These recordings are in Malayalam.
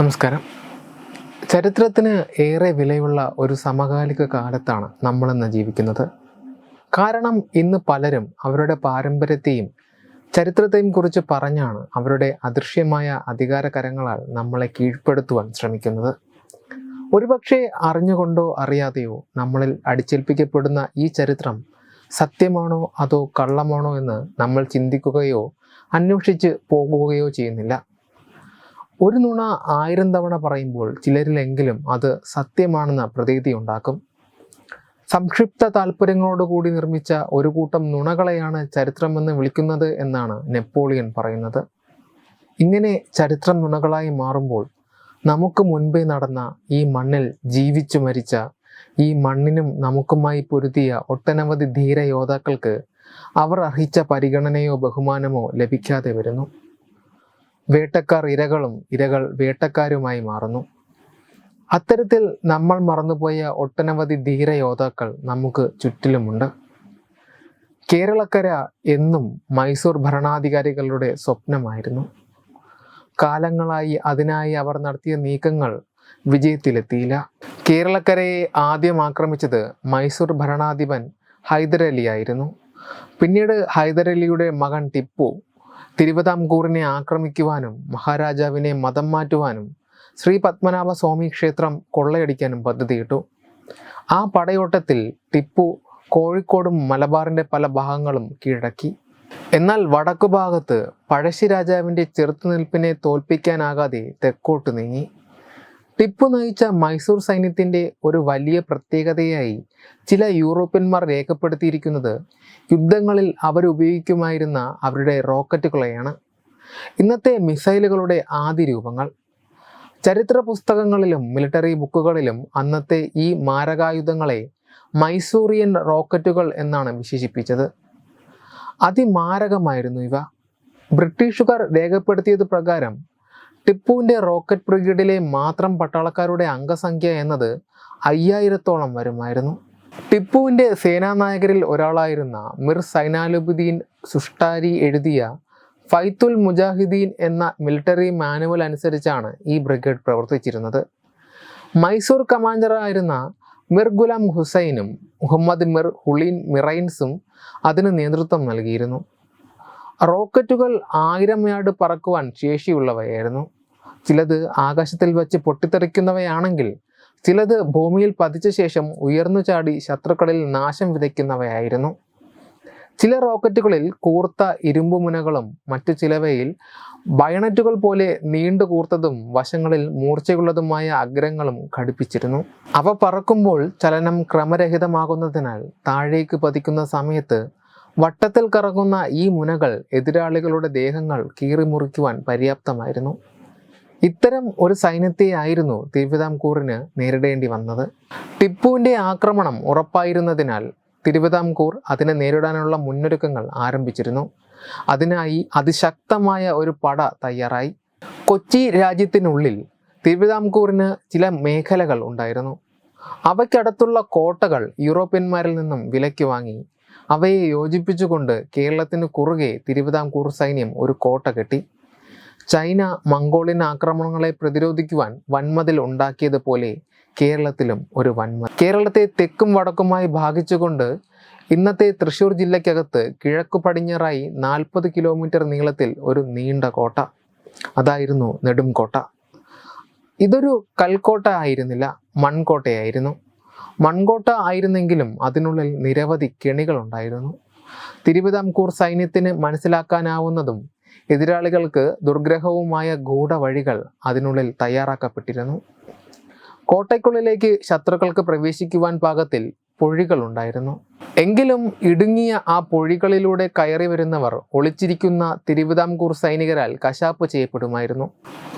നമസ്കാരം. ചരിത്രത്തിന് ഏറെ വിലയുള്ള ഒരു സമകാലിക കാലത്താണ് നമ്മളിന്ന് ജീവിക്കുന്നത്. കാരണം ഇന്ന് പലരും അവരുടെ പാരമ്പര്യത്തെയും ചരിത്രത്തെയും കുറിച്ച് പറഞ്ഞാണ് അവരുടെ അദൃശ്യമായ അധികാരകരങ്ങളാൽ നമ്മളെ കീഴ്പ്പെടുത്തുവാൻ ശ്രമിക്കുന്നത്. ഒരുപക്ഷെ അറിഞ്ഞുകൊണ്ടോ അറിയാതെയോ നമ്മളിൽ അടിച്ചേൽപ്പിക്കപ്പെടുന്ന ഈ ചരിത്രം സത്യമാണോ അതോ കള്ളമാണോ എന്ന് നമ്മൾ ചിന്തിക്കുകയോ അന്വേഷിച്ച് പോകുകയോ ചെയ്യുന്നില്ല. ഒരു നുണ ആയിരം തവണ പറയുമ്പോൾ ചിലരിലെങ്കിലും അത് സത്യമാണെന്ന പ്രതീതി ഉണ്ടാക്കും. സംക്ഷിപ്ത താല്പര്യങ്ങളോടുകൂടി നിർമ്മിച്ച ഒരു കൂട്ടം നുണകളെയാണ് ചരിത്രമെന്ന് വിളിക്കുന്നത് എന്നാണ് നെപ്പോളിയൻ പറയുന്നത്. ഇങ്ങനെ ചരിത്രം നുണകളായി മാറുമ്പോൾ നമുക്ക് മുൻപേ നടന്ന ഈ മണ്ണിൽ ജീവിച്ചു മരിച്ച ഈ മണ്ണിനും നമുക്കുമായി പൊരുതിയ ഒട്ടനവധി ധീര യോദ്ധാക്കൾക്ക് അവർ അർഹിച്ച പരിഗണനയോ ബഹുമാനമോ ലഭിക്കാതെ വരുന്നു. വേട്ടക്കാർ ഇരകളും ഇരകൾ വേട്ടക്കാരുമായി മാറുന്നു. അത്തരത്തിൽ നമ്മൾ മറന്നുപോയ ഒട്ടനവധി ധീരയോദ്ധാക്കൾ നമുക്ക് ചുറ്റിലുമുണ്ട്. കേരളക്കര എന്നും മൈസൂർ ഭരണാധികാരികളുടെ സ്വപ്നമായിരുന്നു. കാലങ്ങളായി അതിനായി അവർ നടത്തിയ നീക്കങ്ങൾ വിജയത്തിലെത്തിയില്ല. കേരളക്കരയെ ആദ്യം ആക്രമിച്ചത് മൈസൂർ ഭരണാധിപൻ ഹൈദരലിയായിരുന്നു. പിന്നീട് ഹൈദരലിയുടെ മകൻ ടിപ്പു തിരുവിതാംകൂറിനെ ആക്രമിക്കുവാനും മഹാരാജാവിനെ മതം മാറ്റുവാനും ശ്രീ പത്മനാഭ സ്വാമി ക്ഷേത്രം കൊള്ളയടിക്കാനും പദ്ധതിയിട്ടു ആ പടയോട്ടത്തിൽ ടിപ്പു കോഴിക്കോടും മലബാറിന്റെ പല ഭാഗങ്ങളും കീഴടക്കി. എന്നാൽ വടക്കു ഭാഗത്ത് പഴശ്ശി രാജാവിന്റെ ചെറുത്തുനിൽപ്പിനെ തോൽപ്പിക്കാനാകാതെ തെക്കോട്ട് നീങ്ങി. ടിപ്പു നയിച്ച മൈസൂർ സൈന്യത്തിന്റെ ഒരു വലിയ പ്രത്യേകതയായി ചില യൂറോപ്യന്മാർ രേഖപ്പെടുത്തിയിരിക്കുന്നത് യുദ്ധങ്ങളിൽ അവരുപയോഗിക്കുമായിരുന്ന അവരുടെ റോക്കറ്റുകളെയാണ്. ഇന്നത്തെ മിസൈലുകളുടെ ആദ്യ രൂപങ്ങൾ ചരിത്ര പുസ്തകങ്ങളിലും മിലിറ്ററി ബുക്കുകളിലും അന്നത്തെ ഈ മാരകായുധങ്ങളെ മൈസൂറിയൻ റോക്കറ്റുകൾ എന്നാണ് വിശേഷിപ്പിച്ചത്. അതിമാരകമായിരുന്നു ഇവ. ബ്രിട്ടീഷുകാർ രേഖപ്പെടുത്തിയത് പ്രകാരം ടിപ്പുവിന്റെ റോക്കറ്റ് ബ്രിഗേഡിലെ മാത്രം പട്ടാളക്കാരുടെ അംഗസംഖ്യ എന്നത് അയ്യായിരത്തോളം വരുമായിരുന്നു. ടിപ്പുവിന്റെ സേനാനായകരിൽ ഒരാളായിരുന്ന മിർ സൈനാലുബുദ്ദീൻ സുഷ്ടാരി എഴുതിയ ഫൈത്തുൽ മുജാഹിദീൻ എന്ന മിലിറ്ററി മാനുവൽ അനുസരിച്ചാണ് ഈ ബ്രിഗേഡ് പ്രവർത്തിച്ചിരുന്നത്. മൈസൂർ കമാൻഡറായിരുന്ന മിർ ഗുലാം ഹുസൈനും മുഹമ്മദ് മിർ ഹുളീൻ മിറൈൻസും അതിന് നേതൃത്വം നൽകിയിരുന്നു. റോക്കറ്റുകൾ ആയിരം യാർഡ് പറക്കുവാൻ ശേഷിയുള്ളവയായിരുന്നു. ചിലത് ആകാശത്തിൽ വച്ച് പൊട്ടിത്തെറിക്കുന്നവയാണെങ്കിൽ ചിലത് ഭൂമിയിൽ പതിച്ച ശേഷം ഉയർന്നു ചാടി ശത്രുക്കളിൽ നാശം വിതയ്ക്കുന്നവയായിരുന്നു. ചില റോക്കറ്റുകളിൽ കൂർത്ത ഇരുമ്പ് മുനകളും മറ്റു ചിലവയിൽ ബയണറ്റുകൾ പോലെ നീണ്ടു കൂർത്തതും വശങ്ങളിൽ മൂർച്ചയുള്ളതുമായ അഗ്രങ്ങളും ഘടിപ്പിച്ചിരുന്നു. അവ പറക്കുമ്പോൾ ചലനം ക്രമരഹിതമാകുന്നതിനാൽ താഴേക്ക് പതിക്കുന്ന സമയത്ത് വട്ടത്തിൽ കറങ്ങുന്ന ഈ മുനകൾ എതിരാളികളുടെ ദേഹങ്ങൾ കീറിമുറിക്കുവാൻ പര്യാപ്തമായിരുന്നു. ഇത്തരം ഒരു സൈന്യത്തെയായിരുന്നു തിരുവിതാംകൂറിന് നേരിടേണ്ടി വന്നത്. ടിപ്പുവിന്റെ ആക്രമണം ഉറപ്പായിരുന്നതിനാൽ തിരുവിതാംകൂർ അതിനെ നേരിടാനുള്ള മുന്നൊരുക്കങ്ങൾ ആരംഭിച്ചിരുന്നു. അതിനായി അതിശക്തമായ ഒരു പട തയ്യാറായി. കൊച്ചി രാജ്യത്തിനുള്ളിൽ തിരുവിതാംകൂറിന് ചില മേഖലകൾ ഉണ്ടായിരുന്നു. അവയ്ക്കടുത്തുള്ള കോട്ടകൾ യൂറോപ്യന്മാരിൽ നിന്നും വിലയ്ക്ക് വാങ്ങി. അവയെ യോജിപ്പിച്ചുകൊണ്ട് കേരളത്തിന് കുറുകെ തിരുവിതാംകൂർ സൈന്യം ഒരു കോട്ട കെട്ടി. ചൈന മംഗോളിയൻ ആക്രമണങ്ങളെ പ്രതിരോധിക്കുവാൻ വൻമതിൽ ഉണ്ടാക്കിയതുപോലെ കേരളത്തിലും ഒരു വൻമതിൽ കേരളത്തെ തെക്കും വടക്കുമായി ഭാഗിച്ചുകൊണ്ട് ഇന്നത്തെ തൃശ്ശൂർ ജില്ലയ്ക്കകത്ത് കിഴക്കു പടിഞ്ഞാറായി നാൽപ്പത് കിലോമീറ്റർ നീളത്തിൽ ഒരു നീണ്ട കോട്ട. അതായിരുന്നു നെടുംകോട്ട. ഇതൊരു കൽക്കോട്ട ആയിരുന്നില്ല മൺകോട്ടയായിരുന്നു. മൺകോട്ട ആയിരുന്നെങ്കിലും അതിനുള്ളിൽ നിരവധി കെണികളുണ്ടായിരുന്നു. തിരുവിതാംകൂർ സൈന്യത്തിന് മനസ്സിലാക്കാനാവുന്നതും എതിരാളികൾക്ക് ദുർഗ്രഹവുമായ ഗൂഢവഴികൾ അതിനുള്ളിൽ തയ്യാറാക്കപ്പെട്ടിരുന്നു. കോട്ടയ്ക്കുള്ളിലേക്ക് ശത്രുക്കൾക്ക് പ്രവേശിക്കുവാൻ പാകത്തിൽ പൊഴികളുണ്ടായിരുന്നു എങ്കിലും ഇടുങ്ങിയ ആ പൊഴികളിലൂടെ കയറി വരുന്നവർ ഒളിച്ചിരിക്കുന്ന തിരുവിതാംകൂർ സൈനികരാൽ കശാപ്പ് ചെയ്യപ്പെടുമായിരുന്നു.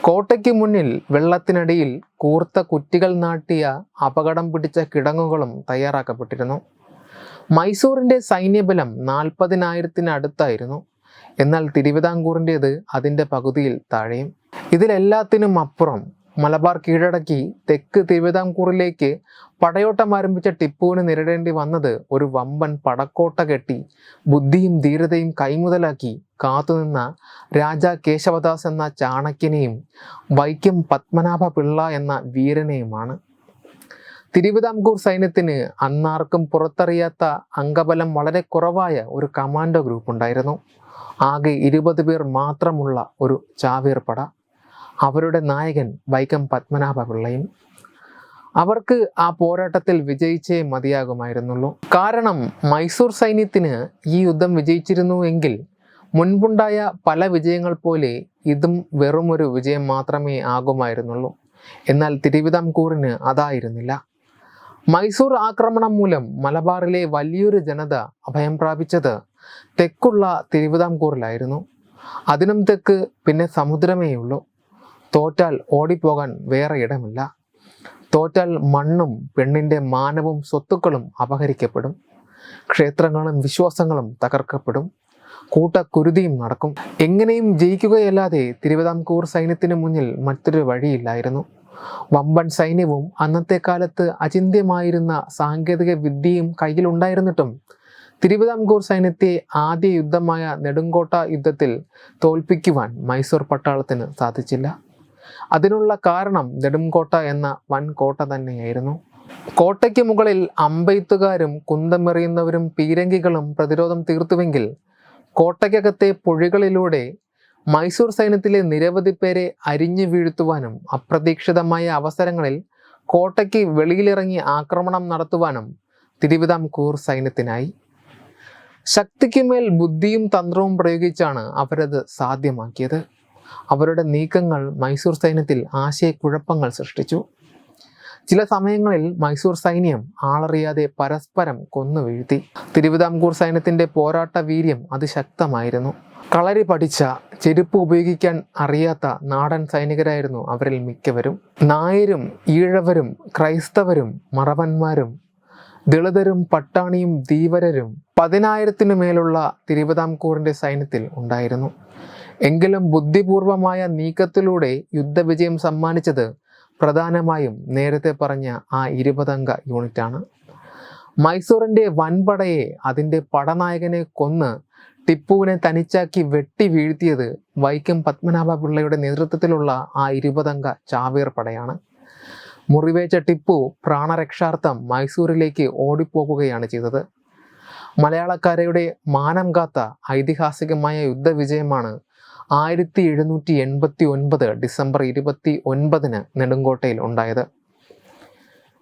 കോട്ടയ്ക്ക് മുന്നിൽ വെള്ളത്തിനടിയിൽ കൂർത്ത കുറ്റികൾ നാട്ടിയ അപകടം പിടിച്ച കിടങ്ങുകളും തയ്യാറാക്കപ്പെട്ടിരുന്നു. മൈസൂറിന്റെ സൈന്യബലം നാൽപ്പതിനായിരത്തിനടുത്തായിരുന്നു. എന്നാൽ തിരുവിതാംകൂറിന്റേത് അതിന്റെ പകുതിയിൽ താഴെയും. ഇതിലെല്ലാത്തിനും അപ്പുറം മലബാർ കീഴടക്കി തെക്ക് തിരുവിതാംകൂറിലേക്ക് പടയോട്ടം ആരംഭിച്ച ടിപ്പുവിന് നേരിടേണ്ടി വന്നത് ഒരു വമ്പൻ പടക്കോട്ട കെട്ടി ബുദ്ധിയും ധീരതയും കൈമുതലാക്കി കാത്തുനിന്ന രാജാ കേശവദാസ് എന്ന ചാണക്യനെയും വൈക്കം പത്മനാഭ പിള്ള എന്ന വീരനെയുമാണ്. തിരുവിതാംകൂർ സൈന്യത്തിന് അന്നാർക്കും പുറത്തറിയാത്ത അംഗബലം വളരെ കുറവായ ഒരു കമാൻഡോ ഗ്രൂപ്പ് ഉണ്ടായിരുന്നു. ആകെ ഇരുപത് പേർ മാത്രമുള്ള ഒരു ചാവേർപ്പട. അവരുടെ നായകൻ വൈക്കം പത്മനാഭ പിള്ളയും അവർക്ക് ആ പോരാട്ടത്തിൽ വിജയിച്ചേ മതിയാകുമായിരുന്നുള്ളൂ. കാരണം മൈസൂർ സൈന്യത്തിന് ഈ യുദ്ധം വിജയിച്ചിരുന്നു എങ്കിൽ മുൻപുണ്ടായ പല വിജയങ്ങൾ പോലെ ഇതും വെറുമൊരു വിജയം മാത്രമേ ആകുമായിരുന്നുള്ളൂ. എന്നാൽ തിരുവിതാംകൂറിന് അതായിരുന്നില്ല. മൈസൂർ ആക്രമണം മൂലം മലബാറിലെ വലിയൊരു ജനത അഭയം പ്രാപിച്ചത് തെക്കുള്ള തിരുവിതാംകൂറിലായിരുന്നു. അതിനും തെക്ക് പിന്നെ സമുദ്രമേയുള്ളൂ തോറ്റാൽ ഓടിപ്പോകാൻ വേറെ ഇടമില്ല. തോറ്റാൽ മണ്ണും പെണ്ണിന്റെ മാനവും സ്വത്തുക്കളും അപഹരിക്കപ്പെടും. ക്ഷേത്രങ്ങളും വിശ്വാസങ്ങളും തകർക്കപ്പെടും. കൂട്ടക്കുരുതിയും നടക്കും. എങ്ങനെയും ജയിക്കുകയല്ലാതെ തിരുവിതാംകൂർ സൈന്യത്തിന് മുന്നിൽ മറ്റൊരു വഴിയില്ലായിരുന്നു. വമ്പൻ സൈന്യവും അന്നത്തെ കാലത്ത് അചിന്ത്യമായിരുന്ന സാങ്കേതിക വിദ്യയും കയ്യിലുണ്ടായിരുന്നിട്ടും തിരുവിതാംകൂർ സൈന്യത്തെ ആദ്യ യുദ്ധമായ നെടുങ്കോട്ട യുദ്ധത്തിൽ തോൽപ്പിക്കുവാൻ മൈസൂർ പട്ടാളത്തിന് സാധിച്ചില്ല. അതിനുള്ള കാരണം നെടുങ്കോട്ട എന്ന വൻ കോട്ട തന്നെയായിരുന്നു. കോട്ടയ്ക്ക് മുകളിൽ അമ്പെയ്ത്തുകാരും കുന്തമെറിയുന്നവരും പീരങ്കികളും പ്രതിരോധം തീർത്തുവെങ്കിൽ കോട്ടയ്ക്കകത്തെ പുഴകളിലൂടെ മൈസൂർ സൈന്യത്തിലെ നിരവധി പേരെ അരിഞ്ഞു വീഴ്ത്തുവാനും അപ്രതീക്ഷിതമായ അവസരങ്ങളിൽ കോട്ടയ്ക്ക് വെളിയിലിറങ്ങി ആക്രമണം നടത്തുവാനും തിരുവിതാംകൂർ സൈന്യത്തിനായി. ശക്തിക്കുമേൽ ബുദ്ധിയും തന്ത്രവും പ്രയോഗിച്ചാണ് അവരത് സാധ്യമാക്കിയത്. അവരുടെ നീക്കങ്ങൾ മൈസൂർ സൈന്യത്തിൽ ആശയക്കുഴപ്പങ്ങൾ സൃഷ്ടിച്ചു. ചില സമയങ്ങളിൽ മൈസൂർ സൈന്യം ആളറിയാതെ പരസ്പരം കൊന്നു വീഴ്ത്തി. തിരുവിതാംകൂർ സൈന്യത്തിന്റെ പോരാട്ട വീര്യം അതിശക്തമായിരുന്നു. കളരി പഠിച്ച ചെരുപ്പ് ഉപയോഗിക്കാൻ അറിയാത്ത നാടൻ സൈനികരായിരുന്നു അവരിൽ മിക്കവരും. നായരും ഈഴവരും ക്രൈസ്തവരും മറവന്മാരും ദളിതരും പട്ടാണിയും ധീവരരും പതിനായിരത്തിനു മേലുള്ള തിരുവിതാംകൂറിന്റെ സൈന്യത്തിൽ ഉണ്ടായിരുന്നു. എങ്കിലും ബുദ്ധിപൂർവമായ നീക്കത്തിലൂടെ യുദ്ധവിജയം സമ്മാനിച്ചത് പ്രധാനമായും നേരത്തെ പറഞ്ഞ ആ ഇരുപതംഗ യൂണിറ്റാണ്. മൈസൂറിന്റെ വൻപടയെ അതിന്റെ പടനായകനെ കൊന്ന് ടിപ്പുവിനെ തനിച്ചാക്കി വെട്ടി വീഴ്ത്തിയത് വൈക്കം പത്മനാഭ പിള്ളയുടെ നേതൃത്വത്തിലുള്ള ആ ഇരുപതംഗ ചാവേർ പടയാണ്. മുറിവേറ്റ ടിപ്പു പ്രാണരക്ഷാർത്ഥം മൈസൂരിലേക്ക് ഓടിപ്പോകുകയാണ് ചെയ്തത്. മലയാളക്കാരയുടെ മാനം കാത്ത ഐതിഹാസികമായ യുദ്ധവിജയമാണ് ആയിരത്തി എഴുന്നൂറ്റി എൺപത്തി ഒൻപത് ഡിസംബർ ഇരുപത്തി ഒൻപതിന് നെടുങ്കോട്ടയിൽ ഉണ്ടായത്.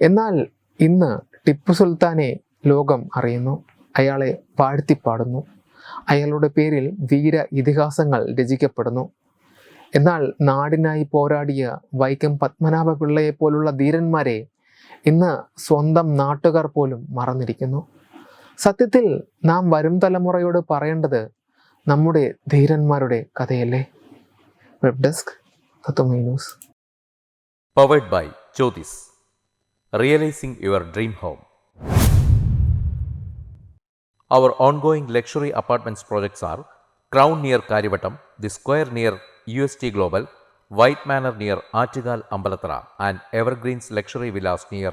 എന്നാൽ ഇന്ന് ടിപ്പു സുൽത്താനെ ലോകം അറിയുന്നു. അയാളെ വാഴ്ത്തിപ്പാടുന്നു. അയാളുടെ പേരിൽ വീര ഇതിഹാസങ്ങൾ രചിക്കപ്പെടുന്നു. എന്നാൽ നാടിനായി പോരാടിയ വൈക്കം പത്മനാഭ പിള്ളയെ പോലുള്ള ധീരന്മാരെ ഇന്ന് സ്വന്തം നാട്ടുകാർ പോലും മറന്നിരിക്കുന്നു. സത്യത്തിൽ നാം വരും തലമുറയോട് പറയേണ്ടത് നമ്മുടെ ധീരന്മാരുടെ കഥയല്ലേ web desk news powered by Jyothis realising your dream home Our ongoing luxury apartments projects are Crown near Karivattam, The Square near UST Global, White Manor near Achigal Ambalatra, and Evergreens Luxury Villas near